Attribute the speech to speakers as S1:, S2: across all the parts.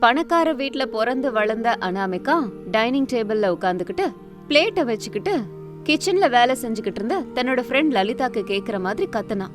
S1: பணக்கார வீட்ல பிறந்து வளர்ந்த அனாமிகா டைனிங் டேபிள்ல உட்காந்துக்கிட்டு பிளேட்டை வச்சுக்கிட்டு கிச்சன்ல வேலை செஞ்சுக்கிட்டு இருந்த தன்னோட ஃப்ரெண்ட் லலிதாக்கு கேக்குற மாதிரி கத்துனா.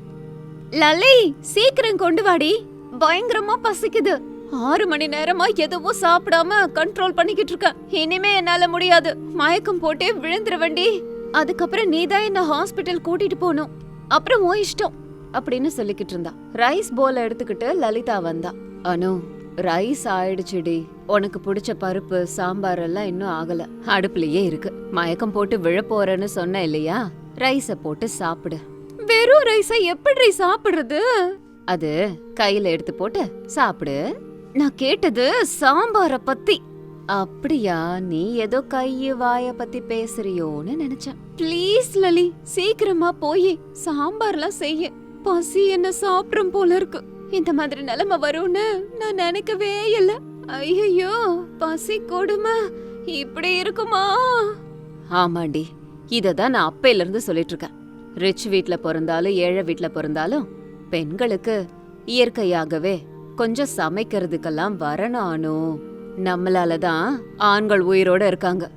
S1: லலி சீக்கிரம் கொண்டு வாடி. பயங்கரமா பசிக்குது. ஆறு மணி நேரமா எதுவும் சாப்பிடாம கண்ட்ரோல் பண்ணிக்கிட்டு இருக்கேன் இனிமே என்னால முடியாது. மயக்கம் போட்டே விழுந்துருவண்டி அதுக்கப்புறம் நீதான் என்ன ஹாஸ்பிட்டல் கூட்டிட்டு போகணும். அப்புறம் ஓ இஷ்டம். அப்படின்னு சொல்லிக்கிட்டு இருந்தா. ரைஸ் போல எடுத்துக்கிட்டு லலிதா வந்தா. அனு ரைஸ் ஆயிடுச்சுடி. உனக்கு பிடிச்ச பருப்பு சாம்பார் எல்லாம் இன்னும் ஆகல. அடுப்புலயே இருக்கு. மயக்கம் போட்டு விழ போறேன்னு சொன்ன இல்லையா? ரைஸ போட்டு சாப்பிடு. வெறும் ரைஸ எப்படி சாப்பிடுறது? அது கையில எடுத்து போட்டு சாப்பிடு. நான் கேட்டது சாம்பார பத்தி. அப்படியா? நீ ஏதோ கைய வாய பத்தி பேசுறியோன்னு நினைச்சேன். ப்ளீஸ் லலி சீக்கிரமா போய் சாம்பார்லாம் செய்ய. பசி என்ன சாப்பிடும் போல இருக்கு. இந்த மாதிரி நிலைமை வரும்னு நான் நினைக்கவே இல்ல. ஐயோ பசி கொடுமை. இப்படி இருக்குமா? ஆமாண்டி இததான் நான் அப்பையில இருந்து சொல்லிட்டு இருக்கேன் ரிச் வீட்ல பிறந்தாலும் ஏழை வீட்ல பிறந்தாலும் பெண்களுக்கு இயற்கையாகவே கொஞ்சம் சமைக்கிறதுக்கெல்லாம் வரணும். நம்மளால தான் ஆண்கள் உயிரோட இருக்காங்க.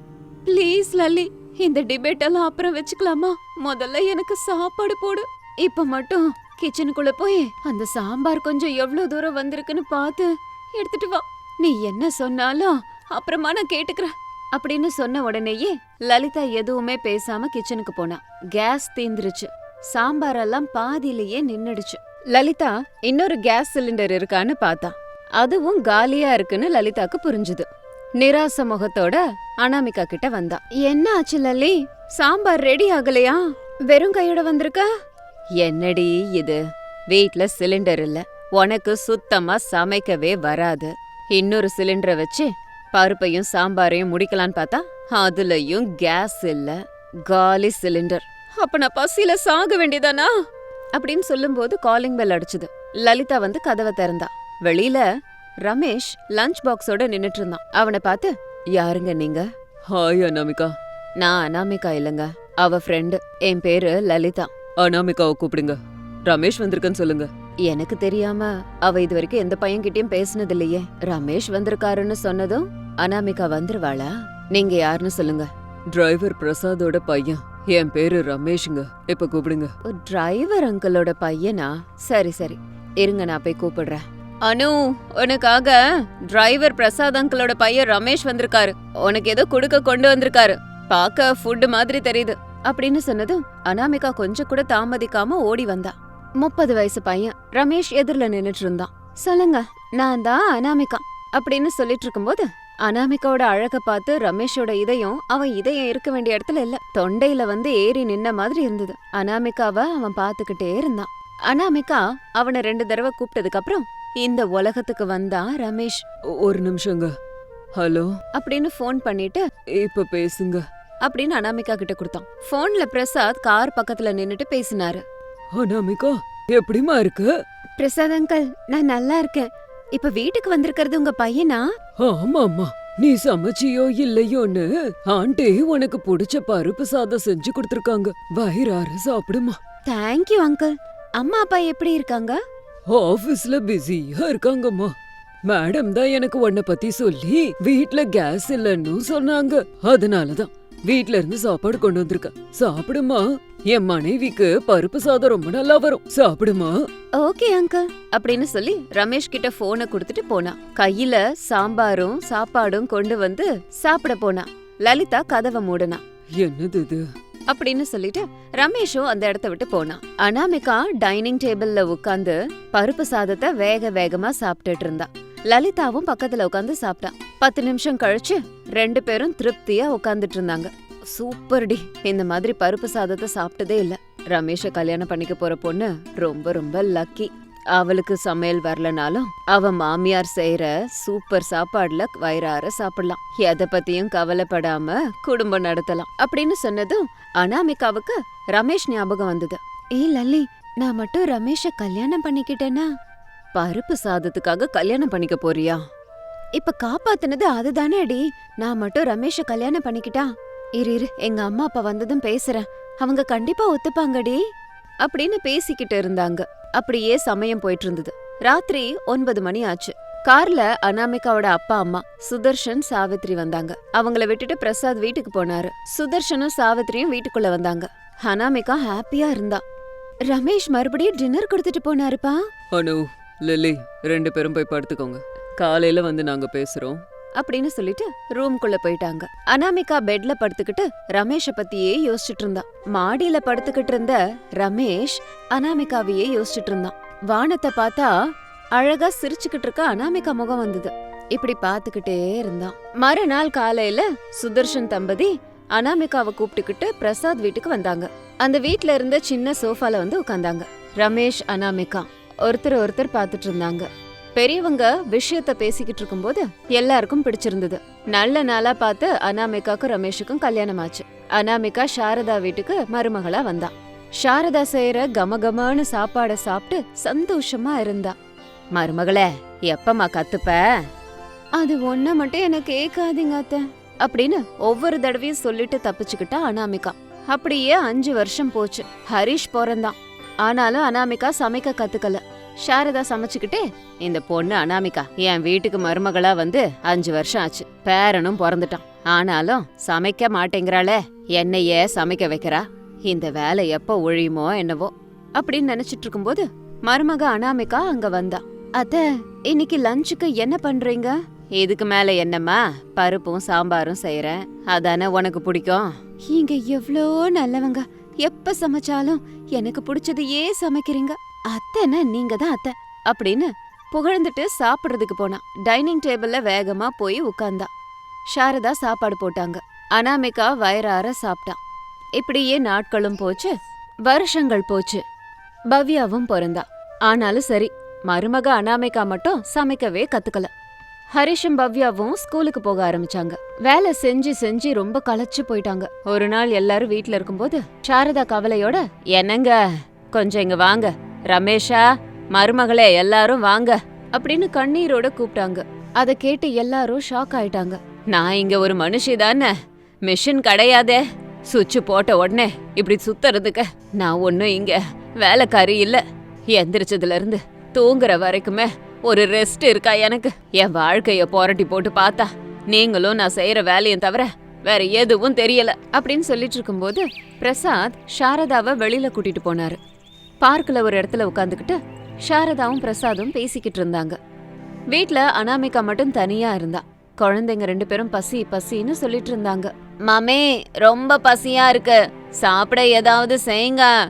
S1: ப்ளீஸ் லல்லி இந்த டிபேட் எல்லாம் அப்புறம் வச்சுக்கலாமா? முதல்ல எனக்கு சாப்பாடு போடு. இப்ப மட்டும் கிச்சனுக்குள்ள போய் அந்த சாம்பார் கொஞ்சம் எவ்வளவு தூரம் வந்திருக்குன்னு பார்த்து எடுத்துட்டு வா. நீ என்ன சொன்னாலும் அப்புறமா நான் கேட்டுக்கிறேன் அப்படின்னு சொன்ன உடனேயே லலிதா எதுவுமே பேசாம கிச்சனுக்கு போனா. கேஸ் தீந்துருச்சு. சாம்பாரெல்லாம் பாதியிலேயே நின்னுடுச்சு. லலிதா இன்னொரு கேஸ் சிலிண்டர் இருக்கான்னு பார்த்தா. அதுவும் காலியா இருக்குன்னு லலிதாக்கு புரிஞ்சுது. நிராச முகத்தோட அனாமிகா கிட்ட வந்தா. என்ன ஆச்சு லலி? சாம்பார் ரெடி ஆகலையா? வெறும் கையோட வந்திருக்க? என்னடி இது? வீட்ல சிலிண்டர் இல்ல. உனக்கு சுத்தமா சமைக்கவே வராது. இன்னொரு சிலிண்டரை வச்சு பருப்பையும் சாம்பாரையும் முடிக்கலான்னு பார்த்தா அதுலயும் கேஸ் இல்ல. காலி சிலிண்டர். அப்ப நான் பசியில சாக வேண்டியதானா? அப்படின்னு சொல்லும்போது காலிங் பெல் அடிச்சுது. லலிதா வந்து கதவை திறந்தா. வெளியில ரமேஷ் லஞ்ச் பாக்ஸோட நின்னுட்டு இருந்தான். அவனை பார்த்து யாருங்க நீங்க?
S2: ஹாய் அனாமிகா.
S1: நான் அனாமிகா இல்லங்க. அவ ஃப்ரெண்டு என் பேரு லலிதா.
S2: அனாமிகாவை கூப்பிடுங்க. ரமேஷ் வந்திருக்கேன்னு சொல்லுங்க.
S1: எனக்கு தெரியாம அவ இது வரைக்கும் எந்த பையன்கிட்டயும் பேசினது இல்லையே ரமேஷ் வந்திருக்காருன்னு சொன்னதும் அனாமிகா வந்துருவாளா? நீங்க யாருன்னு சொல்லுங்க.
S2: டிரைவர் பிரசாதோட பையன். என் பேரு ரமேஷுங்க. இப்ப கூப்பிடுங்க.
S1: டிரைவர் அங்கிளோட பையனா? சரி சரி. இருங்க நான் போய் கூப்பிடுறேன். அனு உனக்காக டிரைவர் பிரசாத் அங்கிளோட பையன் ரமேஷ் வந்திருக்காரு. உனக்கு ஏதோ குடுக்க கொண்டு வந்திருக்காரு. பார்க்க ஃபுட் மாதிரி தெரியுது. அப்படின்னு சொன்னதும் அனாமிகா கொஞ்சம் கூட தாமதிக்காம ஓடி வந்தா. முப்பது வயசு பையன் ரமேஷ் எதிரில நின்னுட்டு இருந்தான். சொல்லுங்க நான் தான் அனாமிகா அப்படின்னு சொல்லிட்டு இருக்கும்போது அனாமிகாவோட அழக பார்த்து ரமேஷோட இதயம் அவன் இதயம் இருக்க வேண்டிய இடத்துல இல்ல தொண்டையில வந்து ஏறி நின்ன மாதிரி இருந்தது. அனாமிகாவை அவன் பார்த்துக்கிட்டே இருந்தான். அனாமிகா அவனை ரெண்டு தடவை கூப்பிட்டதுக்கு அப்புறம் இந்த உலகத்துக்கு வந்தான் ரமேஷ்
S2: ஒரு நிமிஷங்க. ஹலோ?
S1: அப்படின்னு ஃபோன் பண்ணிட்டு
S2: இப்ப பேசுங்க.
S1: அப்படின்னு அனாமிகா கிட்ட கொடுத்தான். போன்ல பிரசாத் கார் பக்கத்துல நின்னுட்டு பேசினாரு.
S2: அனாமிகா எப்படிமா இருக்கு?
S1: பிரசாத் அங்கிள் நான் நல்லா இருக்கேன். இப்ப வீட்டுக்கு வந்திருக்கிறது உங்க பையனா?
S2: ஆமாமா நீ சமைச்சியோ இல்லையோன்னு ஆண்டி உனக்கு பிடிச்ச பருப்பு சாதம் செஞ்சு கொடுத்துருக்காங்க. வயிறார சாப்பிடுமா.
S1: தேங்க்யூ அங்கிள் அம்மா அப்பா எப்படி இருக்காங்க?
S2: ஆபீஸ்ல பிஸியா இருக்காங்கம்மா. மேடம் தான் எனக்கு உன்னை பத்தி சொல்லி வீட்ல கேஸ் இல்லைன்னு சொன்னாங்க. அதனாலதான். வீட்ல இருந்து சாப்பாடு கொண்டு வந்திருக்கேன் சாப்பிடுமா? என் மனைவிக்கு பருப்பு சாதம் ரொம்ப நல்லா வரும். சாப்பிடுமா?
S1: ஓகே அங்கிள் அப்படின்னு சொல்லி ரமேஷ் கிட்ட போனை கொடுத்துட்டு போனா. கையில சாம்பாரும் சாப்பாடும் கொண்டு வந்து சாப்பிட போனா. லலிதா கதவை மூடுனா.
S2: என்னது இது?
S1: அப்படின்னு சொல்லிட்டு ரமேஷும் அந்த இடத்த விட்டு போனான் அனாமிகா டைனிங் டேபிள்ல உட்கார்ந்து பருப்பு சாதத்தை வேக வேகமா சாப்பிட்டுட்டு இருந்தா. லலிதாவும் பக்கத்துல உட்கார்ந்து சாப்பிட்டா பத்து நிமிஷம் கழிச்சு ரெண்டு பேரும் திருப்தியா உட்கார்ந்துட்டு இருந்தாங்க. சூப்பர் டி இந்த மாதிரி பருப்பு சாதத்தை சாப்பிட்டதே இல்ல. ரமேஷ கல்யாணம் பண்ணிக்க போற பொண்ணு ரொம்ப ரொம்ப லக்கி அவளுக்கு சமையல் வரலனாலும் அவ மாமியார் செய்யற சூப்பர் சாப்பாடுல வயிறார சாப்பிடலாம். எதை பத்தியும் கவலைப்படாம குடும்பம் நடத்தலாம் அப்படின்னு சொன்னதும் அனாமிகாவுக்கு ரமேஷ் ஞாபகம் வந்தது. ஏய் லல்லி நான் மட்டும் ரமேஷ கல்யாணம் பண்ணிக்கிட்டேனா? பருப்பு சாதத்துக்காக கல்யாணம் பண்ணிக்க போறியா? இப்ப காப்பாத்துனது அதுதானே அடி நான் மட்டும் ரமேஷ கல்யாணம் பண்ணிக்கிட்டா? இரு இரு. எங்க அம்மா அப்பா வந்ததும் பேசுறேன். அவங்க கண்டிப்பா ஒத்துப்பாங்கடி அப்படின்னு பேசிக்கிட்டு இருந்தாங்க. அப்படியே சமயம் போயிட்டு இருந்தது ராத்திரி ஒன்பது மணி ஆச்சு. கார்ல அனாமிகாவோட அப்பா அம்மா சுதர்ஷன் சாவித்ரி வந்தாங்க. அவங்கள விட்டுட்டு பிரசாத் வீட்டுக்கு போனாரு. சுதர்ஷனும் சாவித்ரியும் வீட்டுக்குள்ள வந்தாங்க. அனாமிகா ஹாப்பியா இருந்தா. ரமேஷ் மறுபடியும் டின்னர் கொடுத்துட்டு போனாருப்பா?
S2: அனு லில்லி ரெண்டு பேரும் போய் படுத்துக்கோங்க. காலையில வந்து நாங்க பேசுறோம்.
S1: அப்படின்னு சொல்லிட்டு ரூம்குள்ள போயிட்டாங்க. அனாமிகா பெட்ல படுத்துக்கிட்டு ரமேஷ பத்தியே யோசிச்சுட்டு இருந்தான் மாடியில படுத்துக்கிட்டு இருந்த ரமேஷ் அனாமிகாவையே யோசிச்சுட்டு இருந்தான். வானத்தை பார்த்தா அழகா சிரிச்சுக்கிட்டு இருக்க அனாமிகா முகம் வந்தது. இப்படி பாத்துக்கிட்டே இருந்தான். மறுநாள் காலையில சுதர்ஷன் தம்பதி அனாமிகாவை கூப்பிட்டுக்கிட்டு பிரசாத் வீட்டுக்கு வந்தாங்க. அந்த வீட்ல இருந்த சின்ன சோஃபால வந்து உட்கார்ந்தாங்க. ரமேஷ் அனாமிகா. ஒருத்தர் ஒருத்தர் பார்த்துட்டு இருந்தாங்க பெரியவங்க விஷயத்த பேசிக்கிட்டு இருக்கும்போது எல்லாருக்கும் பிடிச்சிருந்தது. நல்ல நாளா பார்த்து அனாமிகாக்கும் ரமேஷுக்கும் கல்யாணம் ஆச்சு அனாமிகா சாரதா வீட்டுக்கு மருமகளா வந்தா. சாரதா செய்யற கமகமான சாப்பாட சாப்பிட்டு சந்தோஷமா இருந்தா. மருமகளே எப்பமா கத்துப்ப? அது ஒன்ன மட்டும் எனக்கு கேட்காதீங்க அத்த அப்படின்னு ஒவ்வொரு தடவையும் சொல்லிட்டு தப்பிச்சுக்கிட்டா அனாமிகா. அப்படியே அஞ்சு வருஷம் போச்சு. ஹரிஷ் பிறந்தான். ஆனாலும் அனாமிகா சமைக்க கத்துக்கல. சாரதா சமைச்சுக்கிட்டே இந்த பொண்ணு அனாமிகா என் வீட்டுக்கு மருமகளா வந்து அஞ்சு வருஷம் ஆச்சு. பேரனும் பிறந்துட்டான். ஆனாலும் சமைக்க மாட்டேங்கிறாளே என்னையே சமைக்க வைக்கிறா. இந்த வேலை எப்ப ஒழியுமோ என்னவோ. அப்படின்னு நினைச்சிட்டு இருக்கும்போது மருமக அனாமிகா அங்க வந்தா. அத்த இன்னைக்கு லஞ்சுக்கு என்ன பண்றீங்க? இதுக்கு மேல என்னம்மா பருப்பும் சாம்பாரும் செய்யறேன் அதானே உனக்கு பிடிக்கும்? இங்க எவ்வளோ நல்லவங்க. எப்ப சமைச்சாலும் எனக்கு பிடிச்சதையே சமைக்கிறீங்க. அத்தைன்னா நீங்க தான் அத்தை அப்படின்னு புகழ்ந்துட்டு சாப்பிடுறதுக்கு போனா டைனிங் டேபிள்ல வேகமா போய் உட்கார்ந்தா சாரதா சாப்பாடு போட்டாங்க. அனாமிகா வயிறார சாப்பிட்டா. இப்படியே நாட்களும் போச்சு வருஷங்கள் போச்சு. பவ்யாவும் பிறந்தா. ஆனாலும் சரி மருமக அனாமிகா மட்டும் சமைக்கவே கத்துக்கல. ஹரிஷும் பவ்யாவும் ஸ்கூலுக்கு போக ஆரம்பிச்சாங்க. வேலை செஞ்சு செஞ்சு ரொம்ப களைச்சு போயிட்டாங்க. ஒரு நாள் எல்லாரும் வீட்ல இருக்கும்போது சாரதா கவலையோட என்னங்க? கொஞ்சம் இங்க வாங்க. ரமேஷா மருமகளே எல்லாரும் வாங்க. அப்படின்னு கண்ணீரோட கூப்பிட்டாங்க. அதை கேட்டு எல்லாரும் ஷாக் ஆயிட்டாங்க. நான் இங்க ஒரு மனுஷி தானே. மிஷின் கிடையாதே. சுவிட்ச் போட்ட உடனே இப்படி சுத்துறதுக்கு நான் ஒன்னும் இங்க வேலைக்காரி இல்ல. எந்திரிச்சதுல இருந்து தூங்குற வரைக்குமே ஒரு ரெஸ்ட் இருக்கா எனக்கு? என் வாழ்க்கைய புரட்டி போட்டு பார்த்தா நீங்களும் நான் செய்யற வேலையும் தவிர வேற எதுவும் தெரியல. அப்படின்னு சொல்லிட்டு இருக்கும்போது பிரசாத் சாரதாவை வெளியில கூட்டிட்டு போனாரு. பார்க்ல ஒரு இடத்துல உட்காந்துக்கிட்டு சாரதாவும் பிரசாதும் பேசிக்கிட்டு இருந்தாங்க. வீட்ல அனாமிகா மட்டும் தனியா இருந்தா. குழந்தைங்க ரெண்டு பேரும் பசி பசின்னு சொல்லிட்டு இருந்தாங்க. மாமே ரொம்ப பசியா இருக்கு. சாப்பிட ஏதாவது செய்யுங்க.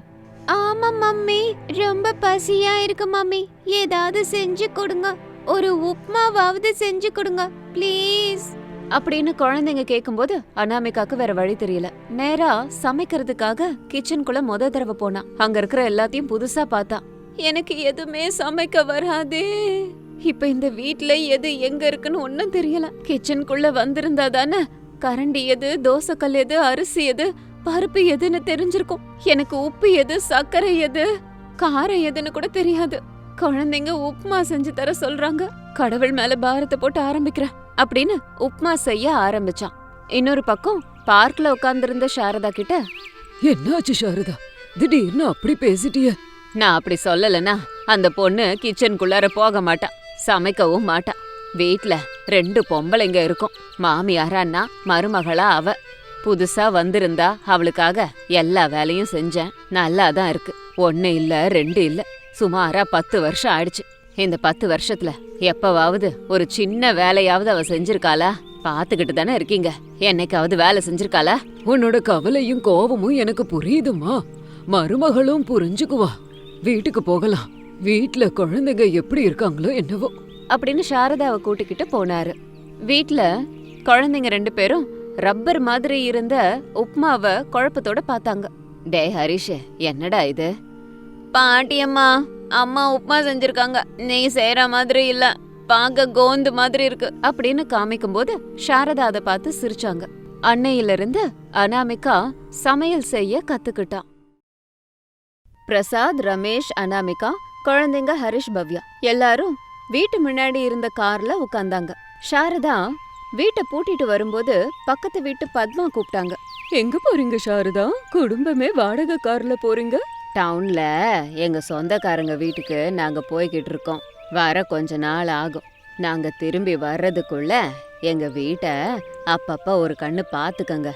S1: ஆமா மம்மி. ரொம்ப பசியா இருக்கு மம்மி. ஏதாவது செஞ்சு கொடுங்க. ஒரு உப்மாவாவது செஞ்சு கொடுங்க. ப்ளீஸ் அப்படின்னு குழந்தைங்க கேட்கும்போது அனாமிகாக்கு வேற வழி தெரியல. நேரா சமைக்கிறதுக்காக கிச்சனுக்குள்ள முத தடவை போனா. அங்க இருக்கிற எல்லாத்தையும் புதுசா பார்த்தா. எனக்கு எதுவுமே சமைக்க வராதே. இப்ப இந்த வீட்ல எது எங்க இருக்குன்னு ஒன்னும் தெரியல. கிச்சனுக்குள்ள வந்திருந்தா தானே. கரண்டி எது தோசைக்கல் எது அரிசி எது பருப்பு எதுன்னு தெரிஞ்சிருக்கும். எனக்கு உப்பு எது சர்க்கரை எது காரம் எதுன்னு கூட தெரியாது. குழந்தைங்க உப்புமா செஞ்சு தர சொல்றாங்க. கடவுள் மேல பாரத்தை போட்டு ஆரம்பிக்கிறேன் அப்படின்னு உப்புமா செய்ய ஆரம்பிச்சான். இன்னொரு பக்கம் பார்க்ல உட்கார்ந்திருந்த சாரதா கிட்ட
S2: என்னாச்சு சாரதா? திடீர்னு அப்படி பேசிட்டிய.
S1: நான் அப்படி சொல்லலனா அந்த பொண்ணு கிச்சனுக்குள்ளார போக மாட்டா சமைக்கவும் மாட்டா. வீட்ல ரெண்டு பொம்பளைங்க இருக்கும். மாமியாரான்னா மருமகளா அவ. புதுசா வந்திருந்தா அவளுக்காக எல்லா வேலையும் செஞ்சேன். நல்லா தான் இருக்கு. ஒன்னு இல்ல ரெண்டு இல்ல. சுமாரா பத்து வருஷம் ஆயிடுச்சு. இந்த பத்து வருஷத்துல எப்பவாவது ஒரு சின்ன வேலையாவது அவ செஞ்சிருக்காளா? பாத்துக்கிட்டு தானே இருக்கீங்க. என்னைக்காவது வேலை செஞ்சிருக்காளா?
S2: உன்னோட கவலையும் கோபமும் எனக்கு புரியுதுமா மருமகளும் புரிஞ்சுக்குவா. வீட்டுக்கு போகலாம். வீட்ல குழந்தைங்க எப்படி இருக்காங்களோ என்னவோ.
S1: அப்படின்னு சாரதாவை கூட்டிக்கிட்டு போனாரு. வீட்ல குழந்தைங்க ரெண்டு பேரும் ரப்பர் மாதிரி இருந்த உப்மாவை குழப்பத்தோட பார்த்தாங்க. டே ஹரிஷ் என்னடா இது? பாட்டியம்மா அம்மா உப்மா செஞ்சிருக்காங்க. நீ செய்யற மாதிரி இல்ல. பார்க்க கோந்து மாதிரி இருக்கு. அப்படின்னு காமிக்கும்போது சாரதா அதை பார்த்து சிரிச்சாங்க. அன்னையிலிருந்து அனாமிகா சமையல் செய்ய கத்துக்கிட்டான் பிரசாத் ரமேஷ் அனாமிகா குழந்தைங்க ஹரிஷ் பவ்யா எல்லாரும் வீட்டு முன்னாடி இருந்த கார்ல உட்கார்ந்தாங்க சாரதா வீட்டை பூட்டிட்டு வரும்போது பக்கத்து வீட்டு பத்மா கூப்பிட்டாங்க.
S2: எங்க போறீங்க சாரதா? குடும்பமே வாடகை கார்ல போறீங்க?
S1: டவுன்ல எங்க சொந்தக்காரங்க வீட்டுக்கு நாங்க போய்கிட்டு இருக்கோம். வர கொஞ்ச நாள் ஆகும். நாங்க திரும்பி வர்றதுக்குள்ள எங்க வீட்டை அப்பப்ப ஒரு கண்ணு பாத்துக்கங்க.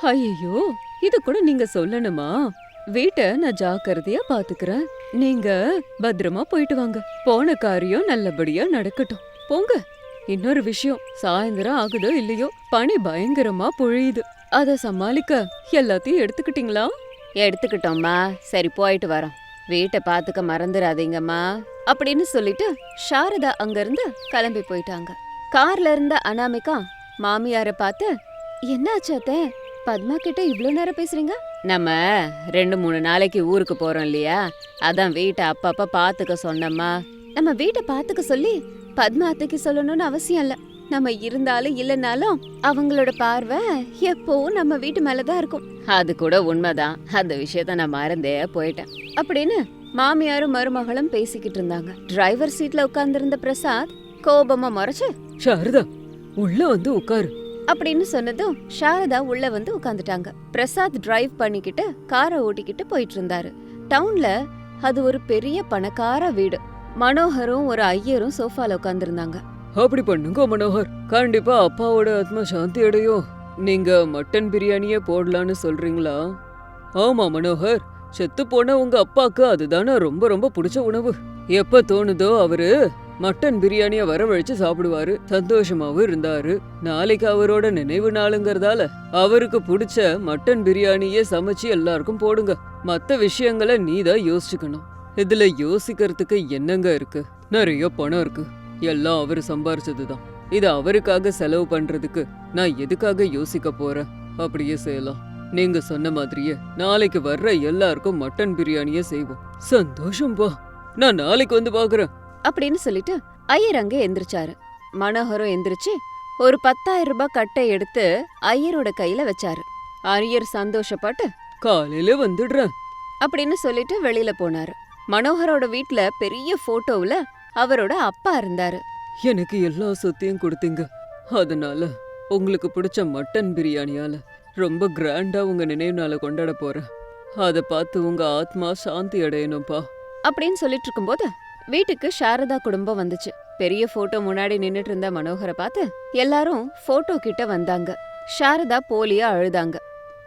S1: ஐயோ இது கூட நீங்க சொல்லணுமா? வீட்டை நான் ஜாக்கிரதையா பாத்துக்கிறேன். நீங்க பத்திரமா போயிட்டு வாங்க. போன காரியம் நல்லபடியா நடக்கட்டும். போங்க. இன்னொரு விஷயம் சாயந்தரம் ஆகுதோ இல்லையோ பனி பயங்கரமா பொழியுது. அத சமாளிக்க எல்லாத்தையும் எடுத்துக்கிட்டீங்களா? எடுத்துக்கிட்டோம்மா. சரி போயிட்டு வரோம். வீட்டை பாத்துக்க மறந்துடாதீங்கம்மா. அப்படின்னு சொல்லிட்டு சாரதா அங்கிருந்து கிளம்பி போயிட்டாங்க. கார்ல இருந்த அனாமிகா மாமியார பார்த்து என்னாச்சு அத்தை? பத்மா கிட்ட இவ்ளோ நேரம் பேசுறீங்க? நம்ம ரெண்டு மூணு நாளைக்கு ஊருக்கு போறோம் இல்லையா? அதான் வீட்டை அப்பப்ப பாத்துக்க சொன்னம்மா. நம்ம வீட்டை பாத்துக்க சொல்லி பத்மா அத்தைக்கு சொல்லணும்னு அவசியம் இல்ல. நம்ம இருந்தாலும் இல்லைனாலும் அவங்களோட பார்வை எப்பவும் நம்ம வீட்டு மேலதான் இருக்கும். அது கூட உண்மைதான். அந்த விஷயத்த நான் மறந்தே போயிட்டேன். அப்படின்னு மாமியாரும் மருமகளும் பேசிக்கிட்டு இருந்தாங்க. டிரைவர் சீட்ல உட்கார்ந்திருந்த பிரசாத் கோபமா மறைச்சு
S2: சாரதா உள்ள வந்து உட்காரு.
S1: அப்படின்னு சொன்னதும் சாரதா உள்ள வந்து உட்காந்துட்டாங்க பிரசாத் டிரைவ் பண்ணிக்கிட்டு காரை ஓட்டிக்கிட்டு போயிட்டு இருந்தாரு. டவுன்ல அது ஒரு பெரிய பணக்கார வீடு. மனோகரும் ஒரு ஐயரும் சோஃபால உட்காந்துருந்தாங்க
S2: அப்படி பண்ணுங்க மனோகர். கண்டிப்பா அப்பாவோட ஆத்மா சாந்தி அடையும் நீங்க மட்டன் பிரியாணியே போடலான்னு சொல்றீங்களா? ஆமா மனோகர். செத்து போன உங்க அப்பாக்கு அதுதானே ரொம்ப ரொம்ப பிடிச்ச உணவு. எப்ப தோணுதோ அவரு மட்டன் பிரியாணிய வரவழைச்சு சாப்பிடுவாரு. சந்தோஷமாவும் இருந்தாரு. நாளைக்கு அவரோட நினைவு நாளுங்கிறதால அவருக்கு பிடிச்ச மட்டன் பிரியாணியே சமைச்சு எல்லாருக்கும் போடுங்க. மத்த விஷயங்களை நீதான் யோசிச்சுக்கணும். இதுல யோசிக்கிறதுக்கு என்னங்க இருக்கு? நிறைய பணம் இருக்கு. எல்லாம் அவரு சம்பாரிச்சதுதான். இது அவருக்காக செலவு பண்றதுக்கு நான் எதுக்காக யோசிக்க போறேன்? அப்படியே செய்யலாம். நீங்க சொன்ன மாதிரியே நாளைக்கு வர்ற எல்லாருக்கும் மட்டன் பிரியாணியே செய்வோம். சந்தோஷம்பா. நான் நாளைக்கு வந்து பாக்குறேன்.
S1: அப்படின்னு சொல்லிட்டு ஐயர் அங்க எந்திரிச்சாரு. மனோகரும் எந்திரிச்சு ஒரு பத்தாயிரம் ரூபாய் கட்டை எடுத்து ஐயரோட கையில வச்சாரு. ஐயர் சந்தோஷப்பட்டு
S2: காலையில வந்துடுறேன்.
S1: அப்படின்னு சொல்லிட்டு வெளியில போனாரு. மனோகரோட வீட்ல பெரிய போட்டோவுல அவரோட அப்பா இருந்தாரு.
S2: எனக்கு எல்லா சொத்தையும் கொடுத்தீங்க. அதனால உங்களுக்கு பிடிச்ச மட்டன் பிரியாணியால ரொம்ப கிராண்டா உங்க நினைவு நாளை கொண்டாட போறேன். அதை பார்த்து உங்க ஆத்மா சாந்தி அடையணும்ப்பா.
S1: அப்படின்னு சொல்லிட்டு இருக்கும்போது வீட்டுக்கு சாரதா குடும்பம் வந்துச்சு. பெரிய போட்டோ முன்னாடி நின்னுட்டு இருந்த மனோகரை பார்த்து எல்லாரும் போட்டோ கிட்ட வந்தாங்க. சாரதா போலியா அழுதாங்க.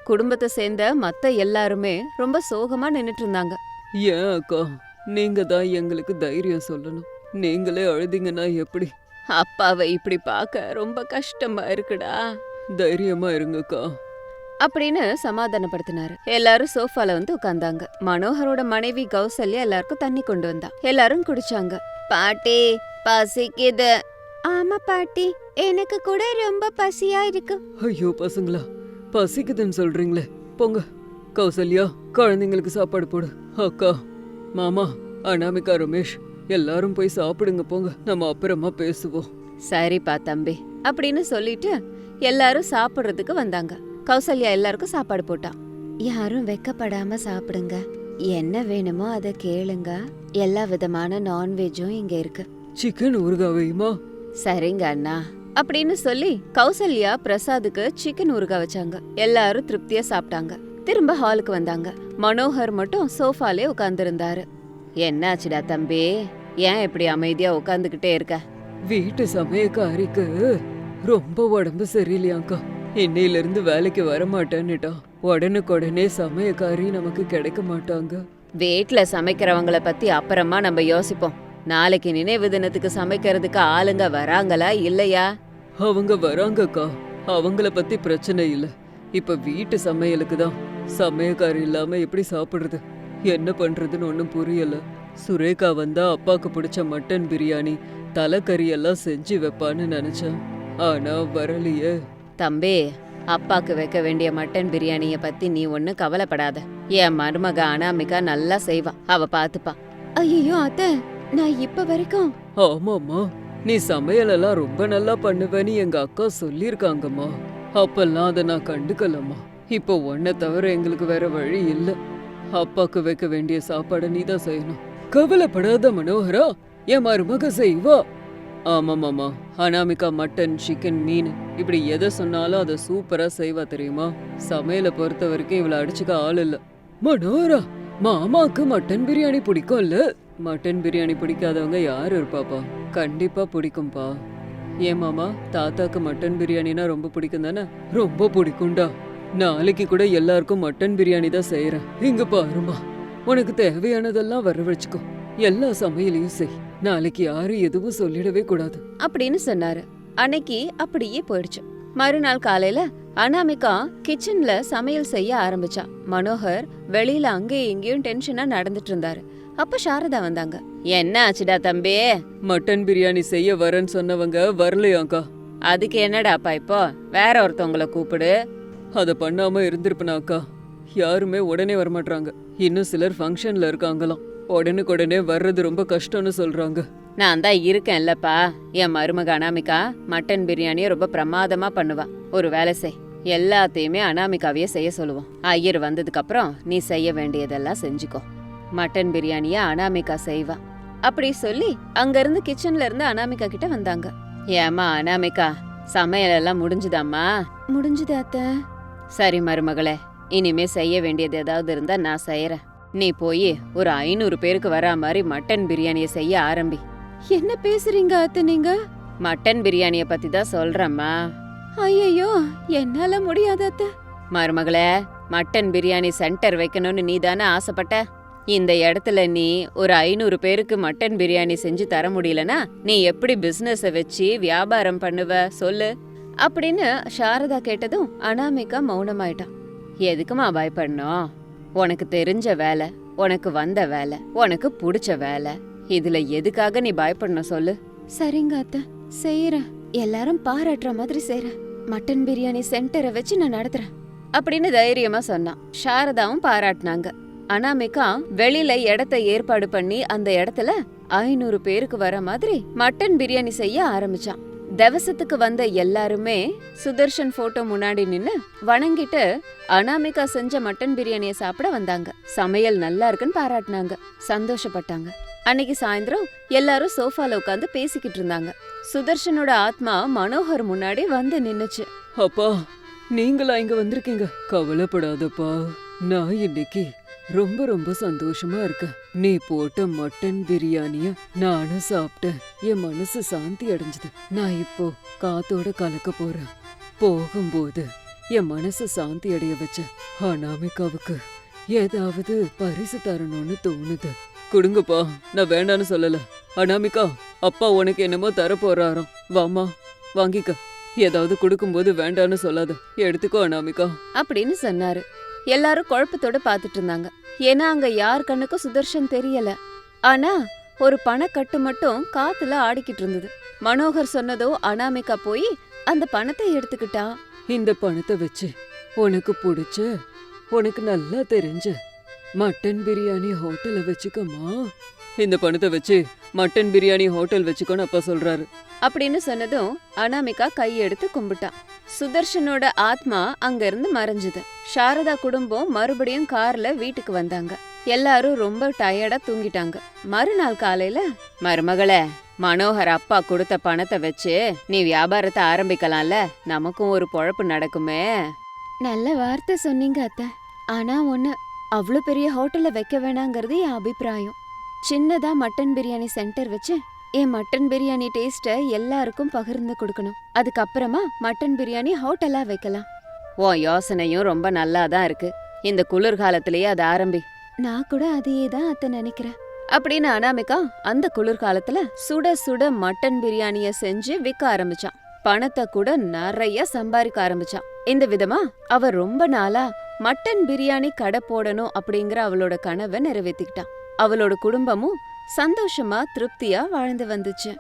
S1: குடும்பத்தை சேர்ந்த மத்த எல்லாருமே ரொம்ப சோகமா நின்னுட்டு இருந்தாங்க.
S2: ஏன் அக்கா? நீங்க தான் எங்களுக்கு தைரியம் சொல்லணும். நீங்களே அழுதீங்கன்னா எப்படி?
S1: அப்பாவை இப்படி பார்க்க ரொம்ப கஷ்டமா இருக்குடா.
S2: தைரியமா இருங்கக்கா
S1: அப்படின்னு சமாதானப்படுத்தினாரு. எல்லாரும் சோஃபால வந்து உட்கார்ந்தாங்க. மனோகரோட மனைவி கௌசல்யா எல்லாருக்கும் தண்ணி கொண்டு வந்தா. எல்லாரும் குடிச்சாங்க. பாட்டி பசிக்குது. ஆமா பாட்டி எனக்கு கூட ரொம்ப பசியா இருக்கு.
S2: ஐயோ பசங்களா. பசிக்குதுன்னு சொல்றீங்களே. போங்க. கௌசல்யா குழந்தைங்களுக்கு சாப்பாடு போடு. அக்கா மாமா அனாமிகா ரமேஷ் எல்லாரும் போய் சாப்பிடுங்க போங்க. நம்ம அப்புறமா பேசுவோம்.
S1: சரிப்பா தம்பி. அப்படின்னு சொல்லிட்டு எல்லாரும் சாப்பிடுறதுக்கு வந்தாங்க. கௌசல்யா எல்லாருக்கும் சாப்பாடு போட்டா. யாரும் வெக்கப்படாம சாப்பிடுங்க. என்ன வேணுமோ அதை கேளுங்க. எல்லா விதமான நான்வெஜ்ஜும் இங்க இருக்கு.
S2: சிக்கன் ஊறுகாவையுமா
S1: சரிங்க அண்ணா. அப்படின்னு சொல்லி கௌசல்யா பிரசாத்துக்கு சிக்கன் ஊறுகாய் வச்சாங்க. எல்லாரும் திருப்தியா சாப்பிட்டாங்க. திரும்ப ஹாலுக்கு வந்தாங்க. மனோகர் மட்டும் சோஃபாலே உட்கார்ந்திருந்தாரு. என்னாச்சுடா தம்பி? ஏன் இப்படி அமைதியா உட்காந்துக்கிட்டே இருக்க?
S2: வீட்டு சமயக்காரிக்கு ரொம்ப உடம்பு சரியில்லையாக்கா இன்னையில இருந்து வேலைக்கு வர மாட்டேன்னுட்டா உடனுக்குடனே சமயக்காரி நமக்கு கிடைக்க மாட்டாங்க.
S1: வீட்ல சமைக்கிறவங்கள பத்தி அப்புறமா நம்ம யோசிப்போம். நாளைக்கு நினைவு தினத்துக்கு சமைக்கிறதுக்கு ஆளுங்க வராங்களா இல்லையா?
S2: அவங்க வராங்கக்கா. அவங்கள பத்தி பிரச்சனை இல்ல. இப்ப வீட்டு சமையலுக்கு தான். சமயக்காரி இல்லாம எப்படி சாப்பிடுறது? என்ன பண்றதுன்னு ஒன்றும் புரியல. சுரேகா வந்தா அப்பாக்கு பிடிச்ச மட்டன் பிரியாணி தலைக்கறி எல்லாம் செஞ்சு வைப்பான்னு நினைச்சேன் ஆனா வரலையே.
S1: தம்பி அப்பாக்கு வைக்க வேண்டிய மட்டன் பிரியாணிய பத்தி நீ ஒண்ணு கவலைப்படாத. என் மருமக அனாமிகா நல்லா செய்வா. அவ பாத்துப்பா. ஐயோ அத்தை நான் இப்ப வரைக்கும்
S2: ஆமாம்மா. நீ சமையலெல்லாம் ரொம்ப நல்லா பண்ணுவேன்னு எங்க அக்கா சொல்லியிருக்காங்கம்மா. அப்பெல்லாம் அதை நான் கண்டுக்கலம்மா. இப்போ உன்னை தவிர எங்களுக்கு வேற வழி இல்ல. அப்பாக்கு வைக்க வேண்டிய சாப்பாடை நீ தான் செய்யணும். கவலைப்படாத மனோகரா என் மருமக செய்வா. ஆமாமாமா அனாமிகா மட்டன் சிக்கன் மீன். இப்படி எதை சொன்னாலும் அதை சூப்பரா செய்வா தெரியுமா? சமையலை பொறுத்த வரைக்கும் இவளை அடிச்சுக்க ஆள் இல்லை. மனோகரா மாமாக்கு மட்டன் பிரியாணி பிடிக்கும்ல? மட்டன் பிரியாணி பிடிக்காதவங்க யார் இருப்பாப்பா? கண்டிப்பா பிடிக்கும்பா. ஏன் மாமா தாத்தாக்கு மட்டன் பிரியாணினா ரொம்ப பிடிக்கும் தானே ரொம்ப பிடிக்கும்டா. நாளைக்கு கூட எல்லாருக்கும் மட்டன் பிரியாணி தான் செய்யறேன் இங்க பாருமா உனக்கு தேவையானதெல்லாம் வர வச்சுக்கோ. எல்லா சமையலையும் செய். நாளைக்கு யாரும் எதுவும் சொல்லிடவே கூடாது.
S1: அப்படின்னு சொன்னாரு. அன்னைக்கு அப்படியே போயிடுச்சு. மறுநாள் காலையில அனாமிகா கிச்சன்ல சமையல் செய்ய ஆரம்பிச்சா. மனோகர் வெளியில அங்கேயும் இங்கேயும் டென்ஷனா நடந்துட்டு இருந்தாரு. அப்ப சாரதா வந்தாங்க. என்ன ஆச்சுடா தம்பி?
S2: மட்டன் பிரியாணி செய்ய வரேன்னு சொன்னவங்க வரலையாக்கா
S1: அதுக்கு என்னடாப்பா இப்போ? வேற ஒருத்தவங்கள கூப்பிடு.
S2: அதை பண்ணாம இருந்திருப்பனாக்கா யாருமே உடனே வரமாட்றாங்க. இன்னும் சிலர் ஃபங்க்ஷன்ல இருக்காங்களாம். உடனுக்குடனே வர்றது ரொம்ப கஷ்டம்னு சொல்றாங்க.
S1: நான் தான் இருக்கேன்லப்பா. என் மருமக அனாமிகா மட்டன் பிரியாணியை ரொம்ப பிரமாதமா பண்ணுவா. ஒரு வேலை செய். எல்லாத்தையுமே அனாமிகாவையே செய்ய சொல்லுவோம். ஐயர் வந்ததுக்கு அப்புறம் நீ செய்ய வேண்டியதெல்லாம் செஞ்சுக்கோ. மட்டன் பிரியாணிய அனாமிகா செய்வா. அப்படி சொல்லி அங்கிருந்து கிச்சன்ல இருந்து அனாமிகா கிட்ட வந்தாங்க. ஏமா அனாமிகா சமையல் எல்லாம் முடிஞ்சுதாம்மா? முடிஞ்சுது அத்த. சரி மருமகளே இனிமே செய்ய வேண்டியது ஏதாவது இருந்தா நான் செய்யறேன் நீ போய் ஒரு ஐநூறு பேருக்கு வரா மாதிரி மட்டன் பிரியாணியை செய்ய ஆரம்பி. என்ன பேசுறீங்க அத்தை நீங்க? மட்டன் பிரியாணிய பத்தி தான் சொல்றேம்மா. ஐயோ என்னால முடியாது அத்தை. மருமகளே மட்டன் பிரியாணி சென்டர் வைக்கணும்னு நீ தானே ஆசைப்பட்ட? இந்த இடத்துல நீ ஒரு ஐநூறு பேருக்கு மட்டன் பிரியாணி செஞ்சு தர முடியலனா நீ எப்படி பிசினஸ வச்சு வியாபாரம் பண்ணுவ? சொல்லு. அப்படின்னு சாரதா கேட்டதும் அனாமிகா மௌனமாயிட்டான் எதுக்குமா பயப்படணும்? உனக்கு தெரிஞ்ச வேலை உனக்கு வந்த வேலை உனக்கு பிடிச்ச வேலை. இதுல எதுக்காக நீ பயப்படணும் சொல்லு. சரிங்க அத்த செய்யறேன் எல்லாரும் பாராட்டுற மாதிரி செய்யறேன் மட்டன் பிரியாணி சென்டரை வச்சு நான் நடத்துறேன். அப்படின்னு தைரியமா சொன்னான் சாரதாவும் பாராட்டினாங்க. அனாமிகா வெளியில இடத்த ஏற்பாடு பண்ணி அந்த இடத்துல ஐநூறு பேருக்கு வர மாதிரி மட்டன் பிரியாணி செய்ய ஆரம்பிச்சான். தவசத்துக்கு வந்த எல்லாருமே சுதர்ஷன் போட்டோ முன்னாடி நின்னு வணங்கிட்டு அனாமிகா செஞ்ச மட்டன் பிரியாணிய சாப்பிட வந்தாங்க. சமையல் நல்லா இருக்குன்னு பாராட்டினாங்க. சந்தோஷப்பட்டாங்க. அன்னைக்கு சாயந்தரம் எல்லாரும் சோஃபால உட்காந்து பேசிக்கிட்டு இருந்தாங்க. சுதர்ஷனோட ஆத்மா மனோகர் முன்னாடி வந்து நின்னுச்சு.
S2: அப்பா நீங்களா இங்க வந்திருக்கீங்க? கவலைப்படாதப்பா. நான் இன்னைக்கு ரொம்ப ரொம்ப சந்தோஷமா இருக்க. நீ போட்ட மட்டன் பிரியாணிய நானும் சாப்பிட்டேன். என் மனசு சாந்தி அடைஞ்சது. நான் இப்போ காத்தோட கலக்க போறேன். போகும்போது என் மனசு சாந்தி அடைய வச்ச அனாமிகாவுக்கு ஏதாவது பரிசு தரணும்னு தோணுது. கொடுங்கப்பா நான் வேண்டான்னு சொல்லல. அனாமிகா அப்பா உனக்கு என்னமோ தர போறாராம். வாமா வாங்கிக்க. ஏதாவது கொடுக்கும்போது வேண்டான்னு சொல்லாத. எடுத்துக்கோ அனாமிகா.
S1: அப்படின்னு சொன்னாரு. எல்லாரும் குழப்பத்தோட பாத்துட்டு இருந்தாங்க. ஏன்னா அங்க யார் கண்ணுக்கும் சுதர்ஷன் தெரியல. ஆனா ஒரு பணக்கட்டு மட்டும் காத்துல ஆடிக்கிட்டு இருந்தது. மனோகர் சொன்னதோ அனாமிகா போய் அந்த பணத்தை எடுத்துக்கிட்டா.
S2: இந்த பணத்தை வச்சு உனக்கு பிடிச்ச உனக்கு நல்லா தெரிஞ்ச மட்டன் பிரியாணி ஹோட்டலை வச்சுக்கோமா. இந்த பணத்தை வச்சு மட்டன் பிரியாணி ஹோட்டல் வச்சுக்கோன்னு அப்பா சொல்றாரு.
S1: அப்படின்னு சொன்னதும் அனாமிகா கையெடுத்து கும்பிட்டான் சுதர்ஷனோட ஆத்மா அங்க இருந்து மறைஞ்சது. சாரதா குடும்பம் மறுபடியும் கார்ல வீட்டுக்கு வந்தாங்க. எல்லாரும் ரொம்ப டயர்டா தூங்கிட்டாங்க. மறுநாள் காலையில மருமகளே மனோகர் அப்பா கொடுத்த பணத்தை வச்சு நீ வியாபாரத்தை ஆரம்பிக்கலாம்ல. நமக்கும் ஒரு பொழப்பு நடக்குமே. நல்ல வார்த்தை சொன்னீங்க அத்த. ஆனா ஒண்ணு அவ்வளோ பெரிய ஹோட்டல்ல வைக்க வேணாங்கிறது என் அபிப்பிராயம். சின்னதா மட்டன் பிரியாணி சென்டர் வச்சு என் மட்டன் பிரியாணி டேஸ்ட்டை எல்லாருக்கும் பகிர்ந்து கொடுக்கணும். அதுக்கப்புறமா மட்டன் பிரியாணி ஹோட்டலா வைக்கலாம். உன் யோசனையும் ரொம்ப நல்லா தான் இருக்கு. இந்த குளிர்காலத்திலேயே அதை ஆரம்பி. நான் கூட அதையே தான் அத்தை நினைக்கிறேன். அப்படின்னு அனாமிகா அந்த குளிர்காலத்துல சுட சுட மட்டன் பிரியாணிய செஞ்சு விற்க ஆரம்பிச்சான். பணத்தை கூட நிறைய சம்பாதிக்க ஆரம்பிச்சான். இந்த விதமா அவ ரொம்ப நாளா மட்டன் பிரியாணி கடை போடணும் அப்படிங்கிற அவளோட கனவை நிறைவேத்திக்கிட்டான். அவளோட குடும்பமும் சந்தோஷமா திருப்தியா வாழ்ந்து வந்துச்சு.